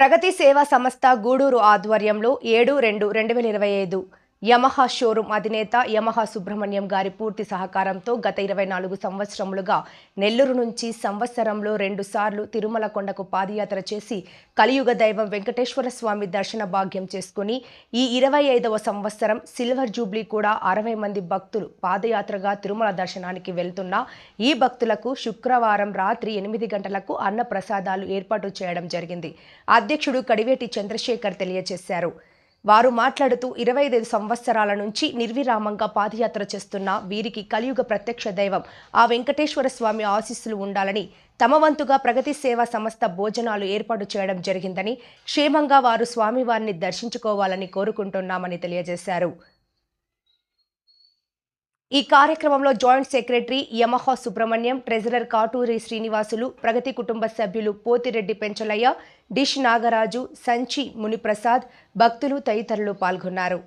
ప్రగతి సేవా సంస్థ గూడూరు ఆధ్వర్యంలో ఏడు రెండు రెండు వేల ఇరవై ఐదు యమహా షోరూం అధినేత యమహా సుబ్రహ్మణ్యం గారి పూర్తి సహకారంతో గత ఇరవై నాలుగు సంవత్సరములుగా నెల్లూరు నుంచి సంవత్సరంలో రెండుసార్లు తిరుమల కొండకు పాదయాత్ర చేసి కలియుగ దైవం వెంకటేశ్వర స్వామి దర్శన భాగ్యం చేసుకుని ఈ ఇరవై ఐదవ సంవత్సరం సిల్వర్ జూబ్లీ కూడా అరవై మంది భక్తులు పాదయాత్రగా తిరుమల దర్శనానికి వెళ్తున్న ఈ భక్తులకు శుక్రవారం రాత్రి ఎనిమిది గంటలకు అన్న ప్రసాదాలు ఏర్పాటు చేయడం జరిగింది. అధ్యక్షుడు కడివేటి చంద్రశేఖర్ తెలియజేశారు. వారు మాట్లాడుతూ ఇరవై ఐదు సంవత్సరాల నుంచి నిర్విరామంగా పాదయాత్ర చేస్తున్న వీరికి కలియుగ ప్రత్యక్ష దైవం ఆ వెంకటేశ్వర స్వామి ఆశీస్సులు ఉండాలని తమ వంతుగా ప్రగతి సేవా సంస్థ భోజనాలు ఏర్పాటు చేయడం జరిగిందని క్షేమంగా వారు స్వామివారిని దర్శించుకోవాలని కోరుకుంటున్నామని తెలియజేశారు. ఈ కార్యక్రమంలో joint secretary Yamaha Subrahmanyam treasurer Katuri Srinivasulu Pragathi కుటుంబ సభ్యులు పోతిరెడ్డి పెంచలయ్య డిష్ నాగరాజు సంచి మునిప్రసాద్ భక్తులు తదితరులు పాల్గొన్నారు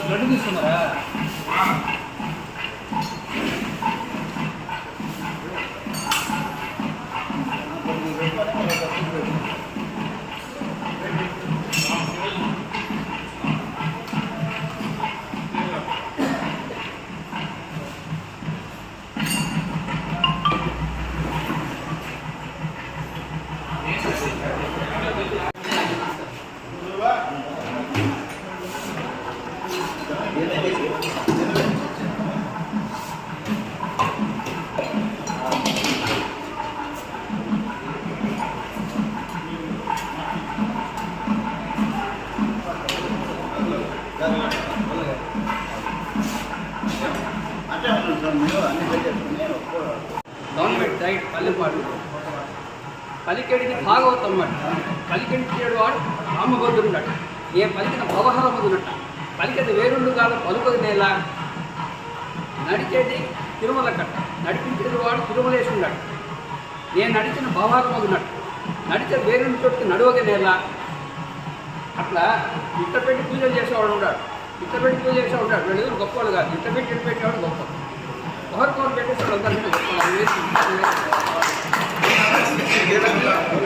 బ్లడ్ తీసుకున్నారా గవర్నమెంట్ డైట్ పల్లెపాడు. పలికెడికి భాగవతం అన్నమాట పలికెడిచేడు వాడు రామభద్రుడట ఏ పలికిన భవహరముదునట పలికది వేరుండు కాదు పలుకది నేల. నడిచేది తిరుమల కట్ట. నడిపించేది వాడు తిరుమలేసుండట ఏ నడిచిన భవహరమదునట నడిచేది వేరుండి చోటుకి నడువగ నేల. అట్లా ఇట్ట పెట్టి పూజలు చేసేవాడు ఉన్నాడు ఇట్ట పెట్టి పూజ చేసేవాడు ఉన్నాడు వీళ్ళు గొప్పవాళ్ళు కాదు ఇట్ట పెట్టి ఇట్ట పెట్టేవాడు గొప్ప ఒకరికొకరు పెట్టేసాడు గొప్పవాళ్ళు.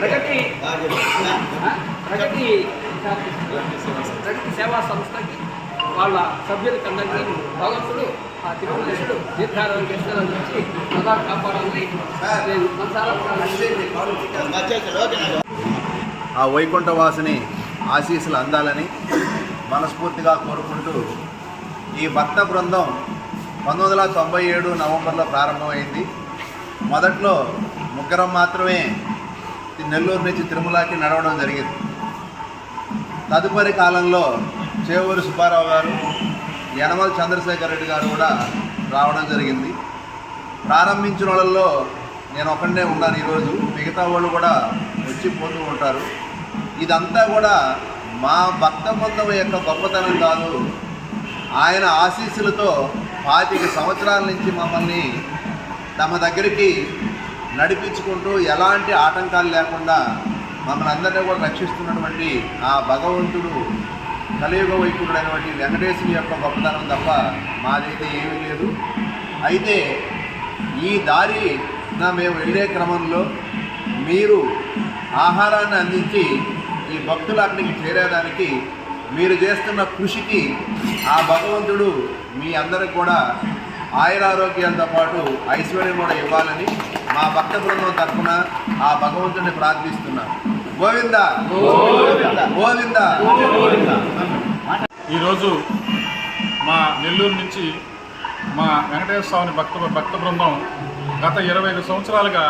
ప్రగతి? ప్రగతి. ప్రగతి సేవా సంస్థకి వాళ్ళ సభ్యులకి అందరికీ భగవంతుడు ఆ తిరుమలేశుడు దీర్ఘారోగ్య చేసిన నుంచి సదా కాపాడాలని నేను మనసారా ఆ వైకుంఠవాసిని ఆశీస్సులు అందాలని మనస్ఫూర్తిగా కోరుకుంటూ ఈ భక్త బృందం పంతొమ్మిది వందల తొంభై ఏడు నవంబర్లో ప్రారంభమైంది. మొదట్లో ముగ్గురం మాత్రమే నెల్లూరు నుంచి తిరుమలకి నడవడం జరిగింది. తదుపరి కాలంలో చేవూరు సుబ్బారావు గారు యనమల చంద్రశేఖర్ రెడ్డి గారు కూడా రావడం జరిగింది. ప్రారంభించిన వాళ్ళల్లో నేను ఒకనే ఉన్నాను ఈరోజు. మిగతా వాళ్ళు కూడా వచ్చి పోతూ ఉంటారు. ఇదంతా కూడా మా భక్త బృందం యొక్క గొప్పతనం కాదు. ఆయన ఆశీస్సులతో పాతిక సంవత్సరాల నుంచి మమ్మల్ని తమ దగ్గరికి నడిపించుకుంటూ ఎలాంటి ఆటంకాలు లేకుండా మమ్మల్ని అందరినీ కూడా రక్షిస్తున్నటువంటి ఆ భగవంతుడు కలియుగ వైపుడైనటువంటి వెంకటేశ్వరి యొక్క గొప్పతనం తప్ప మాదైతే ఏమీ లేదు. అయితే ఈ దారి మేము వెళ్ళే క్రమంలో మీరు ఆహారాన్ని అందించి ఈ భక్తులు అక్కడికి చేరేదానికి మీరు చేస్తున్న కృషికి ఆ భగవంతుడు మీ అందరికి కూడా ఆయురారోగ్యాలతో పాటు ఐశ్వర్యం కూడా ఇవ్వాలని మా భక్త బృందం తరఫున ఆ భగవంతుడిని ప్రార్థిస్తున్నాను. గోవింద. గోవింద. ఈరోజు మా నెల్లూరు నుంచి మా వెంకటేశ్వర స్వామి భక్త భక్త బృందం గత ఇరవై ఐదు సంవత్సరాలుగా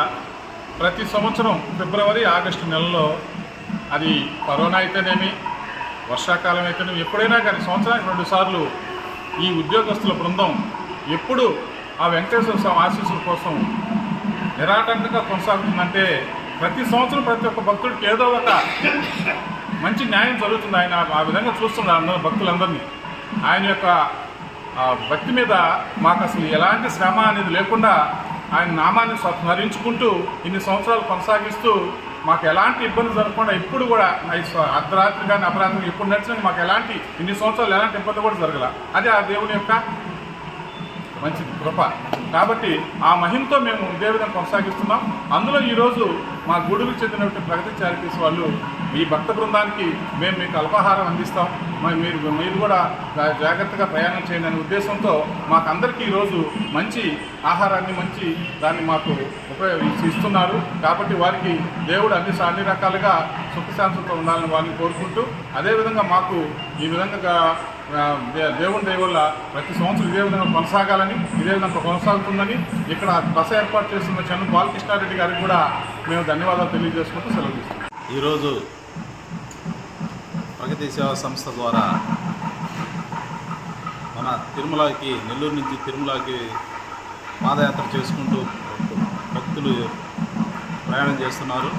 ప్రతి సంవత్సరం ఫిబ్రవరి ఆగస్టు నెలలో అది కరోనా అయితేనేమి వర్షాకాలం అయితేనేమి ఎప్పుడైనా కానీ సంవత్సరానికి రెండు సార్లు ఈ ఉద్యోగస్తుల బృందం ఎప్పుడు ఆ వెంకటేశ్వర స్వామి ఆశీస్సుల కోసం నిరాటంకంగా కొనసాగుతుందంటే ప్రతి సంవత్సరం ప్రతి ఒక్క భక్తుడికి ఏదో ఒక మంచి న్యాయం జరుగుతుంది. ఆయన ఆ విధంగా చూస్తున్నారు అందరూ భక్తులందరినీ. ఆయన యొక్క భక్తి మీద మాకు అసలు ఎలాంటి శ్రమ అనేది లేకుండా ఆయన నామాన్ని స్మరించుకుంటూ ఇన్ని సంవత్సరాలు కొనసాగిస్తూ మాకు ఎలాంటి ఇబ్బంది జరగకుండా ఇప్పుడు కూడా అర్ధరాత్రి కానీ అపరాత్రి ఎప్పుడు నడిచినా మాకు ఎలాంటి ఇన్ని సంవత్సరాలు ఎలాంటి ఇబ్బంది కూడా జరగల. అదే ఆ దేవుని యొక్క మంచిది కృప. కాబట్టి ఆ మహిమతో మేము ఇదే విధంగా కొనసాగిస్తున్నాం. అందులో ఈరోజు మా గూడుకు చెందినటువంటి ప్రగతి చారిటీస్ వాళ్ళు ఈ భక్త బృందానికి మేము మీకు అల్పాహారం అందిస్తాం. మరి మీరు మీరు కూడా జా- జాగ్రత్తగా ప్రయాణం చేయండి అనే ఉద్దేశంతో మాకు అందరికీ ఈరోజు మంచి ఆహారాన్ని మంచి దాన్ని మాకు ఉపయోగించి ఇస్తున్నారు. కాబట్టి వారికి దేవుడు అన్ని అన్ని రకాలుగా సుఖశాంతులతో ఉండాలని వాళ్ళని కోరుకుంటూ అదేవిధంగా మాకు ఈ విధంగా దేవుని దయ వల్ల ప్రతి సంవత్సరం ఇదే విధంగా కొనసాగాలని ఇదే విధంగా కొనసాగుతుందని ఇక్కడ బస ఏర్పాటు చేస్తున్న చంద్ర బాలకృష్ణారెడ్డి గారికి కూడా మేము ధన్యవాదాలు తెలియజేసుకుంటూ సెలవు తీసుకుంటాం ఈరోజు ప్రగతి సేవా సంస్థ ద్వారా మన తిరుమలకి నెల్లూరు నుంచి తిరుమలకి పాదయాత్ర చేసుకుంటూ భక్తులు ప్రయాణం చేస్తున్నారు.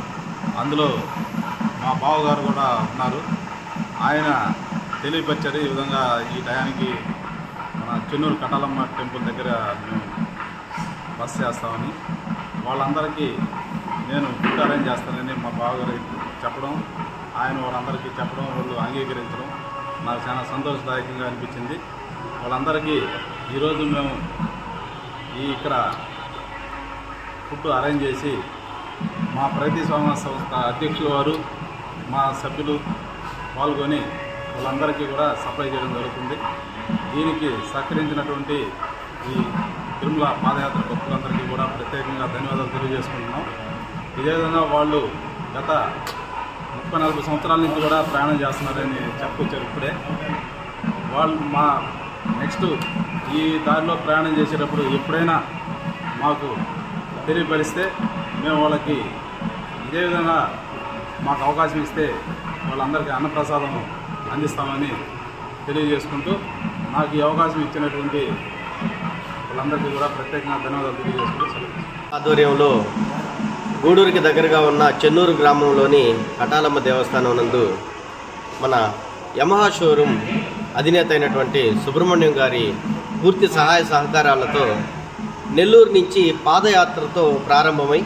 అందులో మా బావగారు కూడా ఉన్నారు. ఆయన తెలియపరిచారు ఈ విధంగా ఈ టయానికి మన చెన్నూరు కటాలమ్మ టెంపుల్ దగ్గర మేము బస్ చేస్తామని. వాళ్ళందరికీ నేను ఫుడ్ అరేంజ్ చేస్తానని మా బావగారు చెప్పడం ఆయన వాళ్ళందరికీ చెప్పడం వాళ్ళు అంగీకరించడం నాకు చాలా సంతోషదాయకంగా అనిపించింది. వాళ్ళందరికీ ఈరోజు మేము ఈ ఇక్కడ ఫుడ్ అరేంజ్ చేసి మా ప్రగతి స్వామి సంస్థ అధ్యక్షుల వారు మా సభ్యులు పాల్గొని వాళ్ళందరికీ కూడా సప్లై చేయడం జరుగుతుంది. దీనికి సహకరించినటువంటి ఈ తిరుమల పాదయాత్ర భక్తులందరికీ కూడా ప్రత్యేకంగా ధన్యవాదాలు తెలియజేసుకుంటున్నాం. ఇదే విధంగా వాళ్ళు గత ముప్పై నలభై సంవత్సరాల నుంచి కూడా ప్రయాణం చేస్తున్నారని చెప్పుకొచ్చారు ఇప్పుడే. వాళ్ళు మా నెక్స్ట్ ఈ దారిలో ప్రయాణం చేసేటప్పుడు ఎప్పుడైనా మాకు తెలియపరిస్తే మేము వాళ్ళకి ఇదే విధంగా మాకు అవకాశం ఇస్తే వాళ్ళందరికీ అన్నప్రసాదం అందిస్తామని తెలియజేసుకుంటూ నాకు ఈ అవకాశం ఇచ్చినటువంటి వాళ్ళందరికీ కూడా ప్రత్యేకంగా ధన్యవాదాలు తెలియజేసుకుంటూ ఆధ్వర్యంలో గూడూరుకి దగ్గరగా ఉన్న చెన్నూరు గ్రామంలోని అటాలమ్మ దేవస్థానం నందు మన యమహా షోరూం అధినేత అయినటువంటి సుబ్రహ్మణ్యం గారి పూర్తి సహాయ సహకారాలతో నెల్లూరు నుంచి పాదయాత్రతో ప్రారంభమై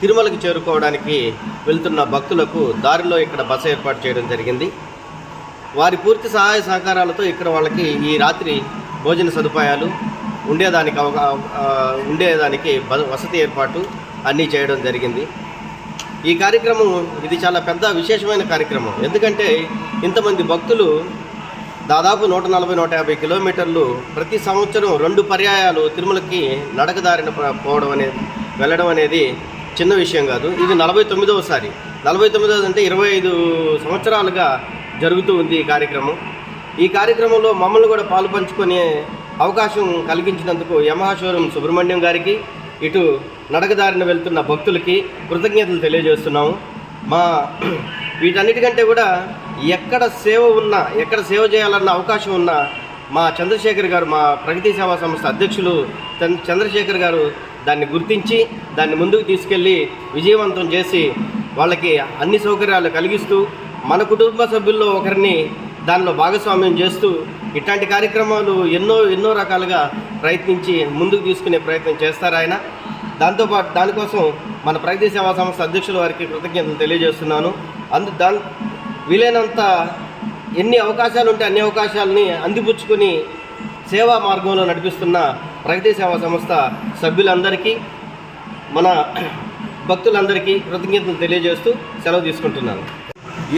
తిరుమలకి చేరుకోవడానికి వెళ్తున్న భక్తులకు దారిలో ఇక్కడ బస ఏర్పాటు చేయడం జరిగింది. వారి పూర్తి సహాయ సహకారాలతో ఇక్కడ వాళ్ళకి ఈ రాత్రి భోజన సదుపాయాలు ఉండేదానికి అవగా ఉండేదానికి వసతి ఏర్పాటు అన్నీ చేయడం జరిగింది. ఈ కార్యక్రమం ఇది చాలా పెద్ద విశేషమైన కార్యక్రమం. ఎందుకంటే ఇంతమంది భక్తులు దాదాపు నూట నలభై నూట యాభై కిలోమీటర్లు ప్రతి సంవత్సరం రెండు పర్యాయాలు తిరుమలకి నడకదారిన పోవడం అనేది వెళ్ళడం అనేది చిన్న విషయం కాదు. ఇది నలభై తొమ్మిదవసారి నలభై తొమ్మిదవది అంటే ఇరవై ఐదు సంవత్సరాలుగా జరుగుతూ ఉంది ఈ కార్యక్రమం. ఈ కార్యక్రమంలో మమ్మల్ని కూడా పాలు పంచుకునే అవకాశం కలిగించినందుకు యమహాశ్వరం సుబ్రహ్మణ్యం గారికి ఇటు నడకదారిన వెళ్తున్న భక్తులకి కృతజ్ఞతలు తెలియజేస్తున్నాము. మా వీటన్నిటికంటే కూడా ఎక్కడ సేవ ఉన్నా ఎక్కడ సేవ చేయాలన్న అవకాశం ఉన్నా మా చంద్రశేఖర్ గారు మా ప్రగతి సేవా సంస్థ అధ్యక్షులు చంద్రశేఖర్ గారు దాన్ని గుర్తించి దాన్ని ముందుకు తీసుకెళ్ళి విజయవంతం చేసి వాళ్ళకి అన్ని సౌకర్యాలు కలిగిస్తూ మన కుటుంబ సభ్యుల్లో ఒకరిని దానిలో భాగస్వామ్యం చేస్తూ ఇట్లాంటి కార్యక్రమాలు ఎన్నో ఎన్నో రకాలుగా ప్రయత్నించి ముందుకు తీసుకునే ప్రయత్నం చేస్తారు ఆయన. దాంతోపాటు దానికోసం మన ప్రగతి సేవా సంస్థ అధ్యక్షుల వారికి కృతజ్ఞతలు తెలియజేస్తున్నాను. అందు దాని వీలైనంత ఎన్ని అవకాశాలు ఉంటే అన్ని అవకాశాలని అందిపుచ్చుకొని సేవా మార్గంలో నడిపిస్తున్న ప్రగతి సేవా సంస్థ సభ్యులందరికీ మన భక్తులందరికీ కృతజ్ఞతలు తెలియజేస్తూ సెలవు తీసుకుంటున్నాను.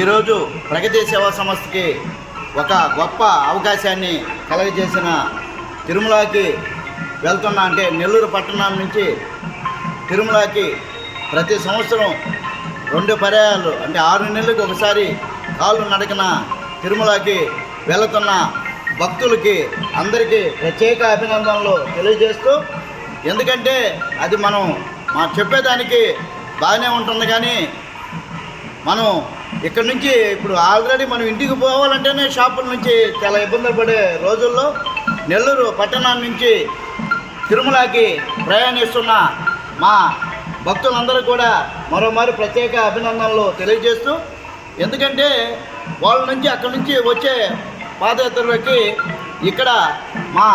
ఈరోజు ప్రగతి సేవా సంస్థకి ఒక గొప్ప అవకాశాన్ని కలగజేసిన తిరుమలకి వెళ్తున్నా అంటే నెల్లూరు పట్టణం నుంచి తిరుమలకి ప్రతి సంవత్సరం రెండు పర్యాయాలు అంటే ఆరు నెలలకు ఒకసారి కాళ్ళు నడకన తిరుమలకి వెళుతున్న భక్తులకి అందరికీ ప్రత్యేక అభినందనలు తెలియజేస్తూ ఎందుకంటే అది మనం మా చెప్పేదానికి బాగానే ఉంటుంది కానీ మనం ఇక్కడ నుంచి ఇప్పుడు ఆల్రెడీ మనం ఇంటికి పోవాలంటేనే షాపుల నుంచి చాలా ఇబ్బందులు పడే రోజుల్లో నెల్లూరు పట్టణం నుంచి తిరుమలకి ప్రయాణిస్తున్న మా భక్తులందరూ కూడా మరోమారు ప్రత్యేక అభినందనలు తెలియజేస్తూ ఎందుకంటే వాళ్ళ నుంచి అక్కడి నుంచి వచ్చే పాదయాత్రలకి ఇక్కడ మా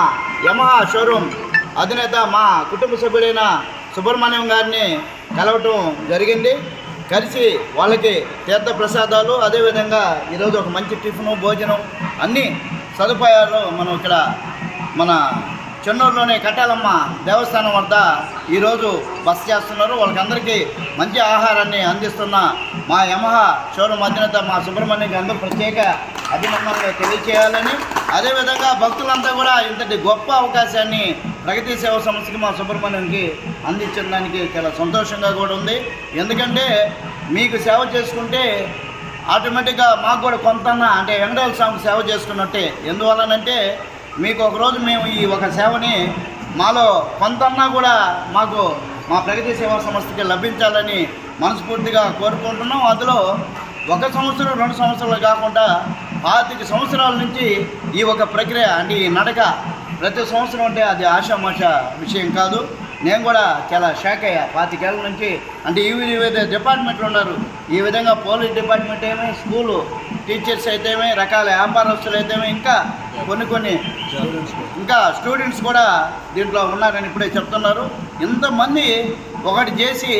యమహా షోరూమ్ అధినేత మా కుటుంబ సభ్యుడైన సుబ్రహ్మణ్యం గారిని కలవటం జరిగింది. కలిసి వాళ్ళకి తీర్థ ప్రసాదాలు అదేవిధంగా ఈరోజు ఒక మంచి టిఫిను భోజనం అన్ని సదుపాయాలు మనం ఇక్కడ మన చెన్నూరులోని కట్టాలమ్మ దేవస్థానం వద్ద ఈరోజు బస చేస్తున్నారు. వాళ్ళకందరికీ మంచి ఆహారాన్ని అందిస్తున్న మా యమహ షోరూమ్ అధినేత మా సుబ్రహ్మణ్యం అందరూ ప్రత్యేక అది మమ్మల్ని తెలియచేయాలని అదేవిధంగా భక్తులంతా కూడా ఇంతటి గొప్ప అవకాశాన్ని ప్రగతి సేవ సంస్థకి మా సుబ్రహ్మణ్యంకి అందించిన దానికి చాలా సంతోషంగా కూడా ఉంది. ఎందుకంటే మీకు సేవ చేసుకుంటే ఆటోమేటిక్గా మాకు కూడా కొంత అంటే వెంకటేశ్వర స్వామికి సేవ చేసుకున్నట్టే. ఎందువలనంటే మీకు ఒకరోజు మేము ఈ ఒక సేవని మాలో కొంతన్నా కూడా మాకు మా ప్రగతి సేవా సంస్థకి లభించాలని మనస్ఫూర్తిగా కోరుకుంటున్నాం. అందులో ఒక సంవత్సరం రెండు సంవత్సరాలు కాకుండా పాతిక సంవత్సరాల నుంచి ఈ ఒక ప్రక్రియ అంటే ఈ నడక ప్రతి సంవత్సరం అంటే అది ఆషామాష విషయం కాదు. నేను కూడా చాలా షాక్ అయ్యా. పాతికేళ్ళ నుంచి అంటే ఈ వివిధ డిపార్ట్మెంట్లు ఉన్నారు. ఈ విధంగా పోలీస్ డిపార్ట్మెంట్ ఏమి స్కూలు టీచర్స్ అయితేమే రకాల వ్యాపారస్తులు అయితేమే ఇంకా కొన్ని కొన్ని ఇంకా స్టూడెంట్స్ కూడా దీంట్లో ఉన్నారని ఇప్పుడే చెప్తున్నారు. ఇంతమంది ఒకటి చేసి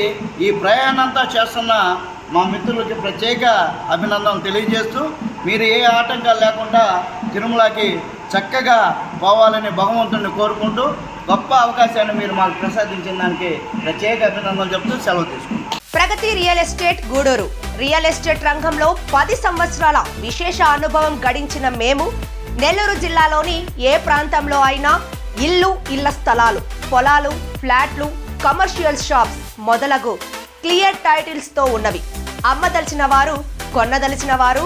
ఈ ప్రయాణంతా చేస్తున్న మా మిత్రులకి ప్రత్యేక అభినందనలు తెలియజేస్తూ మీరు ఏ ఆటంకాలు లేకుండా తిరుమలకి చక్కగా పోవాలని భగవంతుడిని కోరుకుంటూ గొప్ప అవకాశాన్ని మీరు మాకు ప్రసాదించిన దానికి ప్రత్యేక అభినందనలు చెప్తూ సెలవు తీసుకుంటాం Pragathi real estate Gudur. Real estate రంగంలో పది సంవత్సరాల విశేష అనుభవం గడించిన మేము నెల్లూరు జిల్లాలోని ఏ ప్రాంతంలో అయినా ఇల్లు ఇళ్ళ స్థలాలు పొలాలు ఫ్లాట్లు కమర్షియల్ షాప్స్ మొదలగు క్లియర్ టైటిల్స్తో ఉన్నవి. అమ్మదలిచిన వారు కొన్నదలిచిన వారు